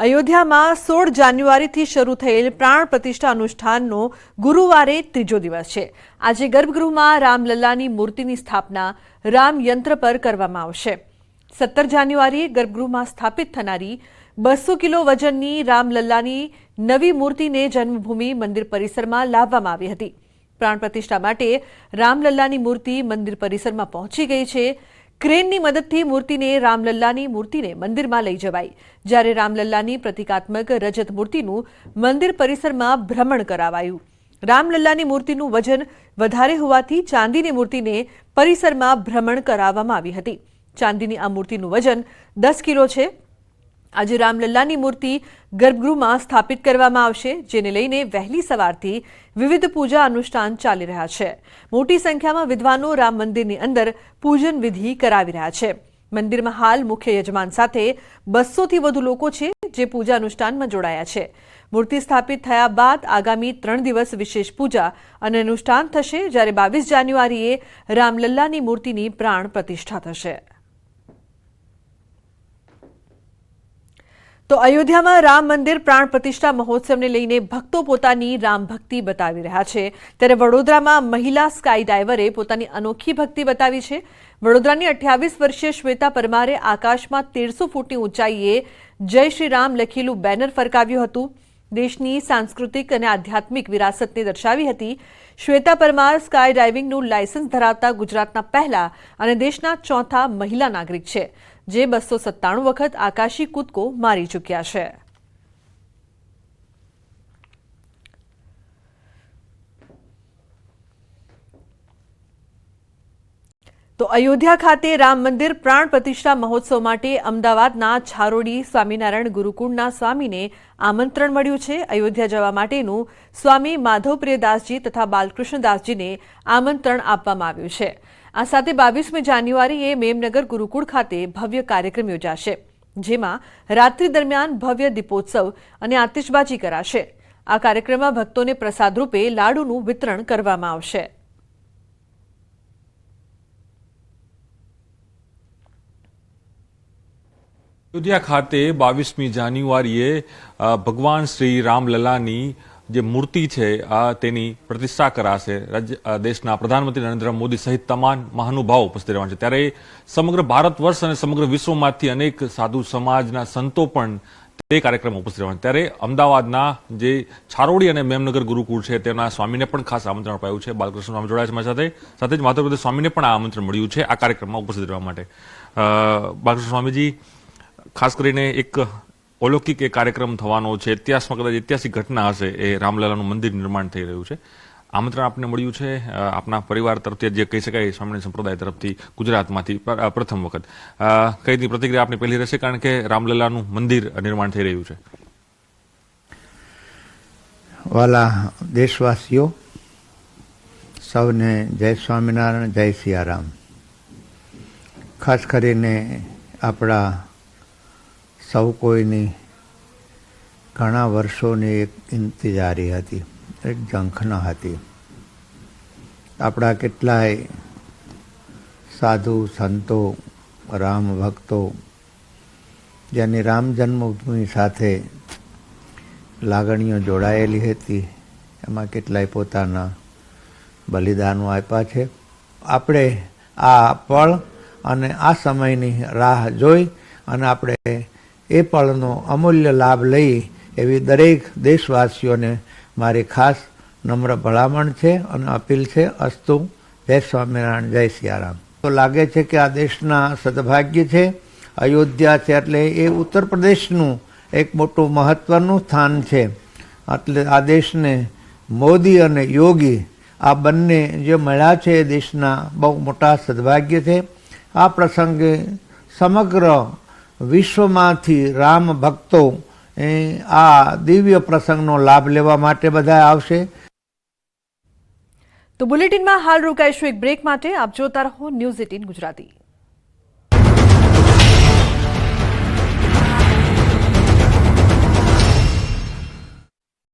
અયોધ્યામાં સોળ જાન્યુઆરીથી શરૂ થયેલ પ્રાણ પ્રતિષ્ઠા અનુષ્ઠાનનો ગુરુવારે ત્રીજો દિવસ છે. આજે ગર્ભગૃહમાં રામલલ્લાની મૂર્તિની સ્થાપના રામ યંત્ર પર કરવામાં આવશે. સત્તર જાન્યુઆરીએ ગર્ભગૃહમાં સ્થાપિત થનારી બસો કિલો વજનની રામલલ્લાની નવી મૂર્તિને જન્મભૂમિ મંદિર પરિસરમાં લાવવામાં આવી હતી. પ્રાણ પ્રતિષ્ઠા માટે રામલલ્લાની મૂર્તિ મંદિર પરિસરમાં પહોંચી ગઈ છે. ક્રેનની મદદથી મૂર્તિને રામલલ્લાની મૂર્તિને મંદિરમાં લઈ જવાઈ. જ્યારે રામલલ્લાની પ્રતિકાત્મક રજત મૂર્તિનું મંદિર પરિસરમાં ભ્રમણ કરાવાયું. રામલલ્લાની મૂર્તિનું વજન વધારે હોવાથી ચાંદીની મૂર્તિને પરિસરમાં ભ્રમણ કરાવવામાં આવી હતી. ચાંદીની આ મૂર્તિનું વજન દસ કિલો છે. આજે રામલલ્લાની મૂર્તિ ગર્ભગૃહમાં સ્થાપિત કરવામાં આવશે, જેને લઈને વહેલી સવારથી વિવિધ પૂજા અનુષ્ઠાન ચાલી રહ્યા છે. મોટી સંખ્યામાં વિદ્વાનો રામ મંદિરની અંદર પૂજન વિધિ કરાવી રહ્યા છે. મંદિરમાં હાલ મુખ્ય યજમાન સાથે બસોથી વધુ લોકો છે, જે પૂજા અનુષ્ઠાનમાં જોડાયા છે. મૂર્તિ સ્થાપિત થયા બાદ આગામી ત્રણ દિવસ વિશેષ પૂજા અને અનુષ્ઠાન થશે, જ્યારે બાવીસ જાન્યુઆરીએ રામલલ્લાની મૂર્તિની પ્રાણ પ્રતિષ્ઠા થશે. તો અયોધ્યામાં રામ મંદિર પ્રાણ પ્રતિષ્ઠા મહોત્સવને લઈને ભક્તો પોતાની રામ ભક્તિ બતાવી રહ્યા છે. ત્યારે વડોદરામાં મહિલા સ્કાય ડાઈવરે પોતાની અનોખી ભક્તિ બતાવી છે. વડોદરાની અઠ્યાવીસ વર્ષીય શ્વેતા પરમારે આકાશમાં તેરસો ફૂટની ઊંચાઈએ જય શ્રી રામ લખેલું બેનર ફરકાવ્યું હતું. દેશની સાંસ્કૃતિક અને આધ્યાત્મિક વિરાસતને દર્શાવી હતી. શ્વેતા પરમાર સ્કાય ડાઇવિંગનું લાયસન્સ ધરાવતા ગુજરાતના પહેલા અને દેશના ચોથા મહિલા નાગરિક છે. જે બસો સત્તાણું વખત આકાશી કૂદકો મારી ચૂક્યા છે. તો અયોધ્યા ખાતે રામ મંદિર પ્રાણ પ્રતિષ્ઠા મહોત્સવ માટે અમદાવાદના છારોડી સ્વામિનારાયણ ગુરુકુળના સ્વામીને આમંત્રણ મળ્યું છે. અયોધ્યા જવા માટેનું સ્વામી માધવપ્રિયદાસજી તથા બાલકૃષ્ણદાસજીને આમંત્રણ આપવામાં આવ્યું છે. આ સાથે બાવીસમી જાન્યુઆરીએ મેમનગર ગુરુકુળ ખાતે ભવ્ય કાર્યક્રમ યોજાશે, જેમાં રાત્રિ દરમિયાન ભવ્ય દીપોત્સવ અને આતિશબાજી કરાશે. આ કાર્યક્રમમાં ભક્તોને પ્રસાદ રૂપે લાડુનું વિતરણ કરવામાં આવશે. અયોધ્યા ખાતે બાવીસમી જાન્યુઆરીએ ભગવાન શ્રી રામલલાની જે મૂર્તિ છે, આ તેની પ્રતિષ્ઠા કરાશે. રાજ્ય દેશના પ્રધાનમંત્રી નરેન્દ્ર મોદી સહિત તમામ મહાનુભાવો ઉપસ્થિત રહેવાના છે. ત્યારે સમગ્ર ભારત વર્ષ અને સમગ્ર વિશ્વમાંથી અનેક સાધુ સમાજના સંતો પણ તે કાર્યક્રમમાં ઉપસ્થિત રહેવાના ત્યારે અમદાવાદના જે છારોડી અને મેમનગર ગુરુકુળ છે તેના સ્વામીને પણ ખાસ આમંત્રણ અપાયું છે. બાલકૃષ્ણ સ્વામી જોડાયા છે મારી સાથે. સાથે જ માધવપ્રદેશ સ્વામીને પણ આ આમંત્રણ મળ્યું છે આ કાર્યક્રમમાં ઉપસ્થિત રહેવા માટે. બાલકૃષ્ણ સ્વામીજી ખાસ કરીને એક અલૌકિક એ કાર્યક્રમ થવાનો છે. ઇતિહાસમાં કદાચ ઐતિહાસિક ઘટના હશે એ રામલલાનું મંદિર નિર્માણ થઈ રહ્યું છે. આમંત્રણ આપને મળ્યું છે. આપના પરિવાર તરફથી જે કહી શકાય સ્વામિનારાયણ સંપ્રદાય તરફથી ગુજરાતમાંથી પ્રથમ વખત. કઈ રીતની પ્રતિક્રિયા આપની પહેલી રહેશે? કારણ કે રામલલાનું મંદિર નિર્માણ થઈ રહ્યું છે. વાલા દેશવાસીઓ, સૌને જય સ્વામિનારાયણ, જય સિયારામ. ખાસ કરીને આપણા સૌ કોઈની ઘણા વર્ષોની એક ઇંતજારી હતી, એક ઝંખના હતી. આપણા કેટલાય સાધુ, સંતો, રામ ભક્તો જેની રામ જન્મભૂમિ સાથે લાગણીઓ જોડાયેલી હતી, એમાં કેટલાય પોતાના બલિદાનો આપ્યા છે. આપણે આ પળ અને આ સમયની રાહ જોઈ અને આપણે એ પળનો અમૂલ્ય લાભ લઈ એવી દરેક દેશવાસીઓને મારી ખાસ નમ્ર ભલામણ છે અને અપીલ છે, અસ્તુ. જય સ્વામિનારાયણ, જય સિયારામ. તો લાગે છે કે આ દેશના સદભાગ્ય છે, અયોધ્યા છે એટલે એ ઉત્તર પ્રદેશનું એક મોટું મહત્વનું સ્થાન છે. એટલે આ દેશને મોદી અને યોગી આ બંને જે મળ્યા છે એ દેશના બહુ મોટા સદભાગ્ય છે. આ પ્રસંગે સમગ્ર વિશ્વમાંથી રામ ભક્તો આ દિવ્ય પ્રસંગનો લાભ લેવા માટે બધા આવશે. તો બુલેટિનમાં હાલ રોકાઈશું એક બ્રેક માટે. આપ જોતા રહો ન્યૂઝ એટીન ગુજરાતી.